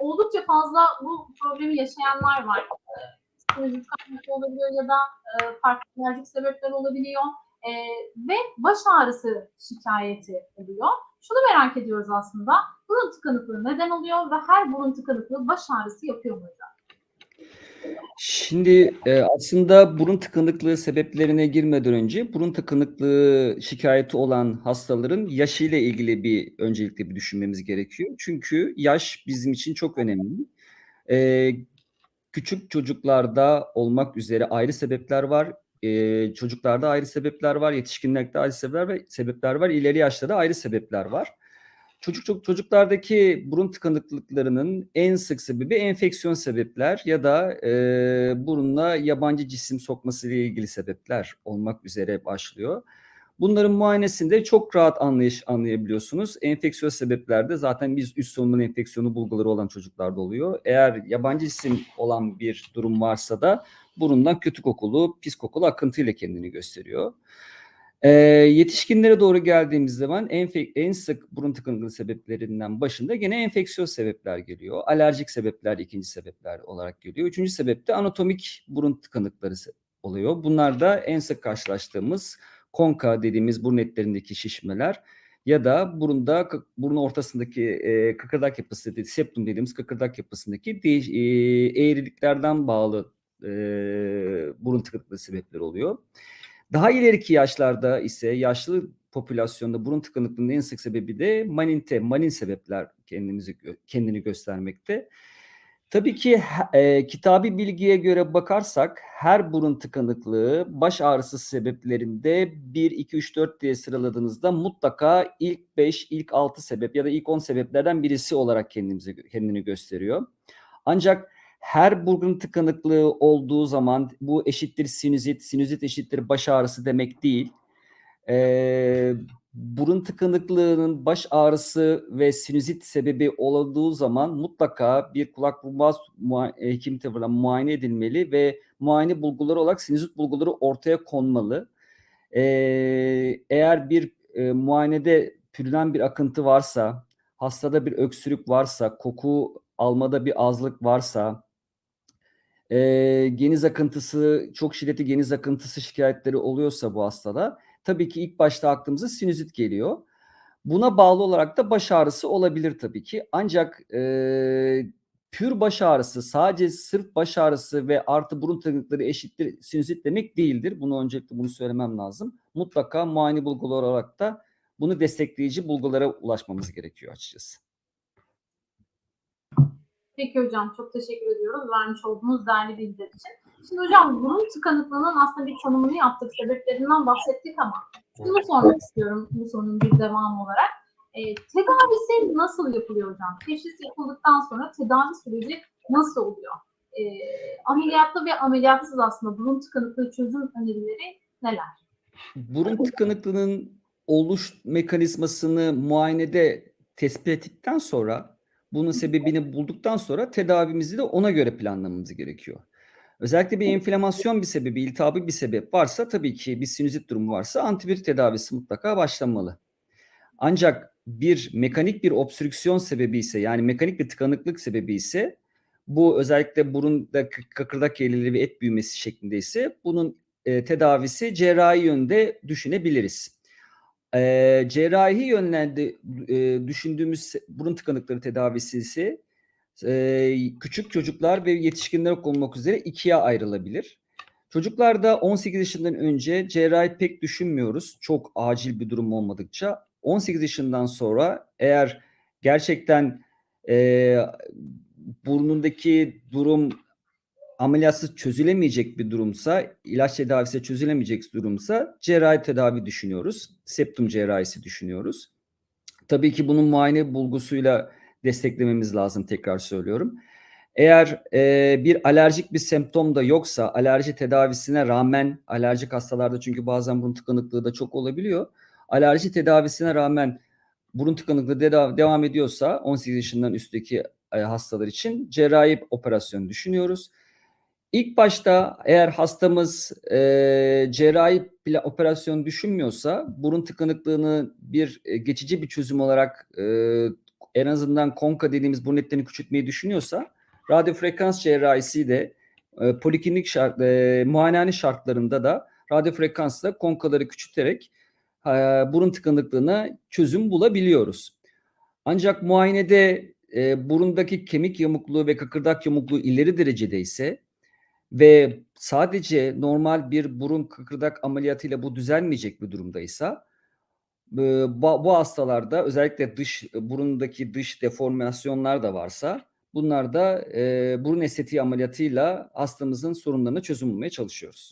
oldukça fazla bu problemi yaşayanlar var. Psikolojik kaynaklı olabiliyor ya da e, farklı alerjik sebepler olabiliyor. E, ve baş ağrısı şikayeti oluyor. Şunu merak ediyoruz aslında. Burun tıkanıklığı neden oluyor ve her burun tıkanıklığı baş ağrısı yapıyor mu hocam? Şimdi e, aslında burun tıkanıklığı sebeplerine girmeden önce burun tıkanıklığı şikayeti olan hastaların yaşıyla ilgili bir öncelikle bir düşünmemiz gerekiyor. Çünkü yaş bizim için çok önemli. E, küçük çocuklarda olmak üzere ayrı sebepler var. E, çocuklarda ayrı sebepler var, yetişkinlerde ayrı sebepler var, sebepler var, ileri yaşta da ayrı sebepler var. Çocuk, çocuk çocuklardaki burun tıkanıklıklarının en sık sebebi enfeksiyon sebepler ya da e, burunla yabancı cisim sokması ile ilgili sebepler olmak üzere başlıyor. Bunların muayenesinde çok rahat anlayış anlayabiliyorsunuz. Enfeksiyon sebeplerde zaten biz üst solunum enfeksiyonu bulguları olan çocuklarda oluyor. Eğer yabancı cisim olan bir durum varsa da burundan kötü kokulu, pis kokulu akıntıyla kendini gösteriyor. Ee, yetişkinlere doğru geldiğimiz zaman en, en sık burun tıkanıklığı sebeplerinden başında gene enfeksiyon sebepler geliyor. Alerjik sebepler ikinci sebepler olarak geliyor. Üçüncü sebep de anatomik burun tıkanıkları oluyor. Bunlar da en sık karşılaştığımız konka dediğimiz burun etlerindeki şişmeler ya da burunda burun ortasındaki e, kıkırdak yapısı septum dediğimiz kıkırdak yapısındaki değiş, e, eğriliklerden bağlı e, burun tıkanıklığı sebepleri oluyor. Daha ileriki yaşlarda ise yaşlı popülasyonda burun tıkanıklığının en sık sebebi de maninte, manin sebepler kendimizi kendini göstermekte. Tabii ki e, kitabi bilgiye göre bakarsak her burun tıkanıklığı baş ağrısı sebeplerinde 1, 2, 3, 4 diye sıraladığınızda mutlaka ilk 5, ilk 6 sebep ya da ilk 10 sebeplerden birisi olarak kendimizi kendini gösteriyor. Ancak her burun tıkanıklığı olduğu zaman bu eşittir sinüzit, sinüzit eşittir baş ağrısı demek değil. Ee, burun tıkanıklığının baş ağrısı ve sinüzit sebebi olduğu zaman mutlaka bir kulak burun hekim tarafından muayene edilmeli ve muayene bulguları olarak sinüzit bulguları ortaya konmalı. Ee, eğer bir e, muayenede pürülen bir akıntı varsa, hastada bir öksürük varsa, koku almada bir azlık varsa, e, geniz akıntısı, çok şiddetli geniz akıntısı şikayetleri oluyorsa bu hastada tabii ki ilk başta aklımıza sinüzit geliyor. Buna bağlı olarak da baş ağrısı olabilir tabii ki. Ancak e, pür baş ağrısı sadece sırf baş ağrısı ve artı burun tıkanıkları eşittir sinüzit demek değildir. Bunu öncelikle bunu söylemem lazım. Mutlaka muayene bulgular olarak da bunu destekleyici bulgulara ulaşmamız gerekiyor açıkçası. Peki hocam çok teşekkür ediyoruz vermiş olduğunuz değerli bilgiler için. Şimdi hocam burun tıkanıklığının aslında bir tanımını yaptık, sebeplerinden bahsettik ama şunu sormak istiyorum bu sorunun bir devamı olarak. E, tedavisi nasıl yapılıyor hocam? Teşhis yapıldıktan sonra tedavi süreci nasıl oluyor? E, ameliyatlı ve ameliyatsız aslında burun tıkanıklığı çözüm önerileri neler? Burun tıkanıklığının oluş mekanizmasını muayenede tespit ettikten sonra bunun sebebini bulduktan sonra tedavimizi de ona göre planlamamız gerekiyor. Özellikle bir enflamasyon bir sebebi, iltihabı bir sebep varsa tabii ki bir sinüzit durumu varsa antibiyotik tedavisi mutlaka başlanmalı. Ancak bir mekanik bir obstrüksiyon sebebi ise yani mekanik bir tıkanıklık sebebi ise bu özellikle burunda kıkırdak eğrileri ve et büyümesi şeklinde ise bunun e, tedavisi cerrahi yönde düşünebiliriz. E, cerrahi yönlerde e, düşündüğümüz burun tıkanıkları tedavisi ise küçük çocuklar ve yetişkinler olmak üzere ikiye ayrılabilir. Çocuklarda 18 yaşından önce cerrahi pek düşünmüyoruz. Çok acil bir durum olmadıkça. 18 yaşından sonra eğer gerçekten e, burnundaki durum ameliyatsız çözülemeyecek bir durumsa, ilaç tedavisi çözülemeyecek durumsa cerrahi tedavi düşünüyoruz. Septum cerrahisi düşünüyoruz. Tabii ki bunun muayene bulgusuyla desteklememiz lazım tekrar söylüyorum. Eğer e, bir alerjik bir semptom da yoksa alerji tedavisine rağmen alerjik hastalarda çünkü bazen burun tıkanıklığı da çok olabiliyor. Alerji tedavisine rağmen burun tıkanıklığı devam, devam ediyorsa 18 yaşından üstteki e, hastalar için cerrahi operasyon düşünüyoruz. İlk başta eğer hastamız e, cerrahi operasyon düşünmüyorsa burun tıkanıklığını bir e, geçici bir çözüm olarak e, en azından konka dediğimiz burun etlerini küçültmeyi düşünüyorsa radyo frekans cerrahisi de e, poliklinik şart, e, muayenehane şartlarında da radyo frekansla konkaları küçülterek e, burun tıkanıklığına çözüm bulabiliyoruz. Ancak muayenede e, burundaki kemik yamukluğu ve kıkırdak yamukluğu ileri derecede ise ve sadece normal bir burun kıkırdak ameliyatıyla bu düzelmeyecek bir durumdaysa e, bu, hastalarda özellikle dış burundaki dış deformasyonlar da varsa bunlar da e, burun estetiği ameliyatıyla hastamızın sorunlarına çözüm bulmaya çalışıyoruz.